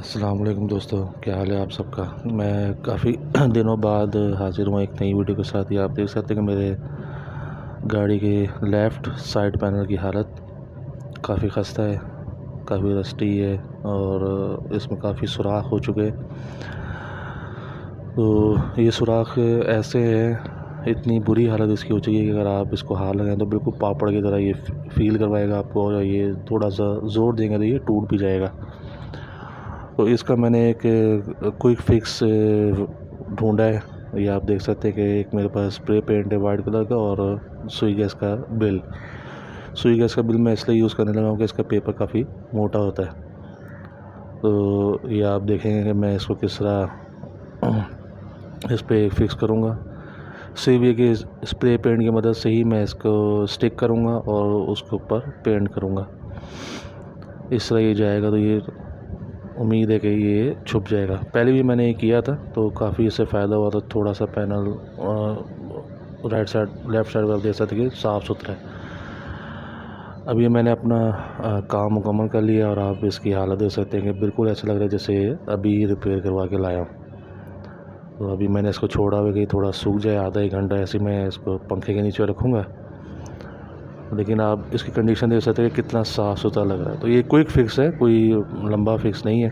वालेकुम दोस्तों, क्या हाल है आप सबका? मैं काफ़ी दिनों बाद हाजिर हुआ एक नई वीडियो के साथ। ही आप देख सकते हैं कि मेरे गाड़ी के लेफ़्ट साइड पैनल की हालत काफ़ी ख़स्ता है, काफ़ी रस्टी है और इसमें काफ़ी सुराख हो चुके तो ये सुराख ऐसे हैं, इतनी बुरी हालत इसकी हो चुकी है कि अगर आप इसको हाथ लगाएँ तो बिल्कुल पापड़ की तरह ये फील करवाएगा आपको और ये थोड़ा सा ज़ोर देंगे तो ये टूट भी जाएगा। तो इसका मैंने एक क्विक फिक्स ढूंढा है। ये आप देख सकते हैं कि एक मेरे पास स्प्रे पेंट है वाइट कलर का और सुई गैस का बिल। सुई गैस का बिल मैं इसलिए यूज़ करने लगा हूँ कि इसका पेपर काफ़ी मोटा होता है। तो ये आप देखेंगे कि मैं इसको किस तरह, इस पर फिक्स करूँगा। सिर्फ़ ये कि स्प्रे पेंट की मदद से ही मैं इसको स्टिक करूँगा और उसके ऊपर पेंट करूँगा। इस तरह ये जाएगा तो ये उम्मीद है कि ये छुप जाएगा। पहले भी मैंने ये किया था तो काफ़ी इससे फ़ायदा हुआ था। थोड़ा सा panel right side left side पर देख सकते कि साफ़ सुथरा है। अभी मैंने अपना काम मुकम्मल कर लिया और आप इसकी हालत देख सकते हैं कि बिल्कुल ऐसा लग रहा है जैसे अभी रिपेयर करवा के लाया हूँ। तो अभी मैंने इसको छोड़ा हुआ कि थोड़ा सूख जाए, आधा एक घंटा ऐसे मैं इसको पंखे के नीचे रखूँगा। लेकिन आप इसकी कंडीशन देख सकते हैं कितना साफ़ सुथरा लग रहा है। तो ये क्विक फिक्स है, कोई लंबा फिक्स नहीं है।